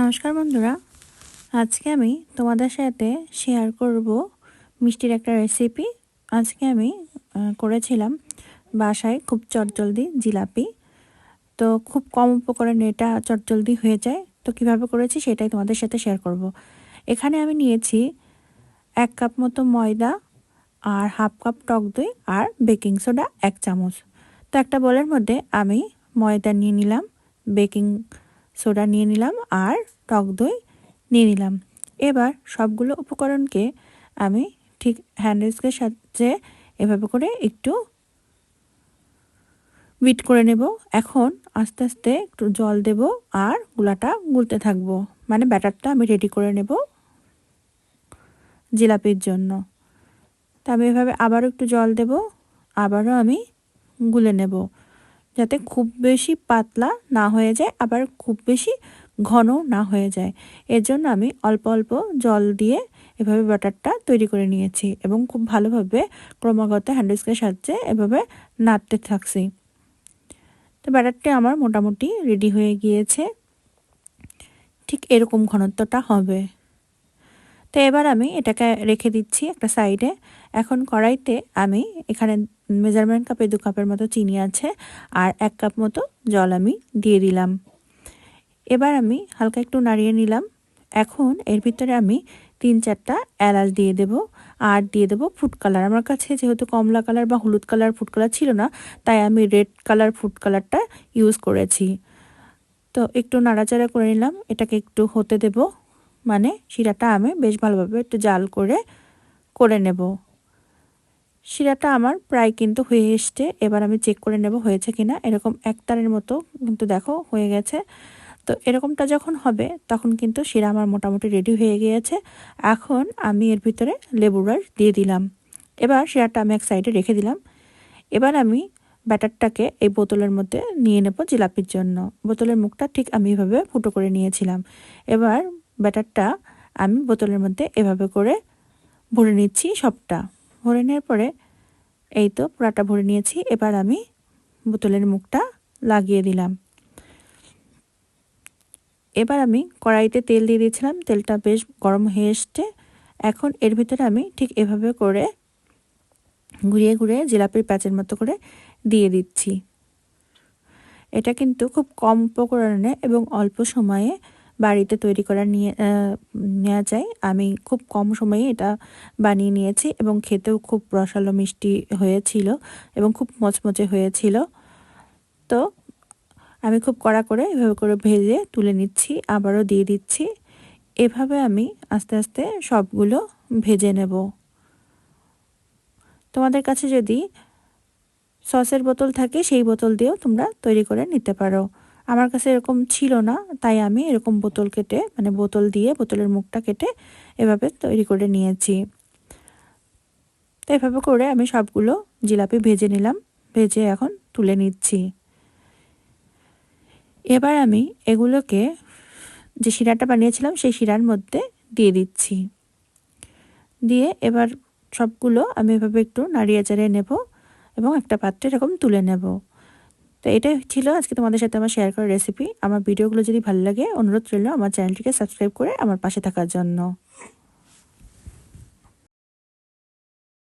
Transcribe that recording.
নমস্কার বন্ধুরা। আজকে আমি তোমাদের সাথে শেয়ার করব মিষ্টির একটা রেসিপি আজকে আমি করেছিলাম বাসায় খুব চটজলদি জিলাপি। তো খুব কম উপকরণে এটা চটজলদি হয়ে যায়। তো কীভাবে করেছি সেটাই তোমাদের সাথে শেয়ার করব। এখানে আমি নিয়েছি এক কাপ মতো ময়দা আর হাফ কাপ টক দই আর বেকিং সোডা এক চামচ। তো একটা বোলের মধ্যে আমি ময়দা নিয়ে নিলাম। বেকিং সোডা নিয়ে নিলাম আর টক দই নিয়ে নিলাম। এবার সবগুলো উপকরণকে আমি ঠিক হ্যান্ডেলসকের সাথে এভাবে করে একটু বিট করে নেব। এখন আস্তে আস্তে একটু জল দেব আর গুলাটা গুলতে থাকব। মানে ব্যাটারটা আমি রেডি করে নেব জিলাপির জন্য। তা আমি এভাবে আবারও একটু জল দেব, আবারও আমি গুলে নেব। যাতে খুব বেশি পাতলা না হয়ে যায়, আবার খুব বেশি ঘন না হয়ে যায়। এর জন্য আমি অল্প অল্প জল দিয়ে এভাবে বাটারটা তৈরি করে নিয়েছি এবং খুব ভালোভাবে ক্রমাগত হ্যান্ডেলসকের সাহায্যে এভাবে নাড়তে থাকছি। তো ব্যাটারটি আমার মোটামুটি রেডি হয়ে গিয়েছে। ঠিক এরকম ঘনত্বটা হবে। তো এবার আমি এটাকে রেখে দিচ্ছি একটা সাইডে এখন কড়াইতে আমি এখানে মেজারমেন্ট কাপে দু কাপের মতো চিনি আছে আর এক কাপ মতো জল আমি দিয়ে দিলাম। এবার আমি হালকা একটু নাড়িয়ে নিলাম। এখন এর ভিতরে আমি তিন চারটা এলাচ দিয়ে দেব আর দিয়ে দেবো ফুড কালার আমার কাছে যেহেতু কমলা কালার বা হলুদ কালার ফুড কালার ছিল না, তাই আমি রেড কালার ফুড কালারটা ইউজ করেছি। তো একটু নাড়াচাড়া করে নিলাম। এটাকে একটু হতে দেব। মানে শিরাটা আমি বেশ ভালোভাবে একটু জাল করে করে নেব। শিরাটা আমার প্রায় কিন্তু হয়ে এসছে, এবার আমি চেক করে নেব হয়েছে কি না এরকম এক তারের মতো কিন্তু দেখো হয়ে গেছে। তো এরকমটা যখন হবে, তখন কিন্তু শিরা আমার মোটামুটি রেডি হয়ে গিয়েছে। এখন আমি এর ভিতরে লেবুর রস দিয়ে দিলাম। এবার শিরাটা আমি এক সাইডে রেখে দিলাম। এবার আমি ব্যাটারটাকে এই বোতলের মধ্যে নিয়ে নেব জিলাপির জন্য। বোতলের মুখটা ঠিক আমি এভাবে ফুটো করে নিয়েছিলাম। এবার ব্যাটারটা আমি বোতলের মধ্যে এভাবে করে ভরে নিচ্ছি সবটা। ভরে নেওয়ার পরে এই তো পুরাটা ভরে নিয়েছি, এবার আমি বোতলের মুখটা লাগিয়ে দিলাম। এবার আমি কড়াইতে তেল দিয়ে দিয়েছিলাম, তেলটা বেশ গরম হয়ে এসছে। এখন এর ভিতরে আমি ঠিক এভাবে করে ঘুরিয়ে ঘুরিয়ে জিলাপির প্যাচের মতো করে দিয়ে দিচ্ছি। এটা কিন্তু খুব কম উপকরণে এবং অল্প সময়ে বাড়িতে তৈরি করা নিয়ে নেওয়া যায়। আমি খুব কম সময়ে এটা বানিয়ে নিয়েছি এবং খেতেও খুব রসালো মিষ্টি হয়েছিল এবং খুব মচমচে হয়েছিল। তো আমি খুব কড়া করে এভাবে করে ভেজে তুলে নিচ্ছি, আবারও দিয়ে দিচ্ছি। এভাবে আমি আস্তে আস্তে সবগুলো ভেজে নেব। তোমাদের কাছে যদি সসের বোতল থাকে, সেই বোতল দিয়েও তোমরা তৈরি করে নিতে পারো। আমার কাছে এরকম ছিল না, তাই আমি এরকম বোতল কেটে মানে বোতল দিয়ে বোতলের মুখটা কেটে এভাবে তৈরি করে নিয়েছি। তো এভাবে করে আমি সবগুলো জিলাপি ভেজে নিলাম, ভেজে এখন তুলে নিচ্ছি। এবার আমি এগুলোকে যে শিরাটা বানিয়েছিলাম, সেই শিরার মধ্যে দিয়ে দিচ্ছি। দিয়ে এবার সবগুলো আমি এভাবে একটু নাড়িয়ে চাড়িয়ে নেব এবং একটা পাত্রে এরকম তুলে নেব। তো এটাই ছিল আজকে তোমাদের সাথে আমার শেয়ার করা রেসিপি আমার ভিডিওগুলো যদি ভালো লাগে, অনুরোধ রইল আমার চ্যানেলটিকে সাবস্ক্রাইব করে আমার পাশে থাকার জন্য।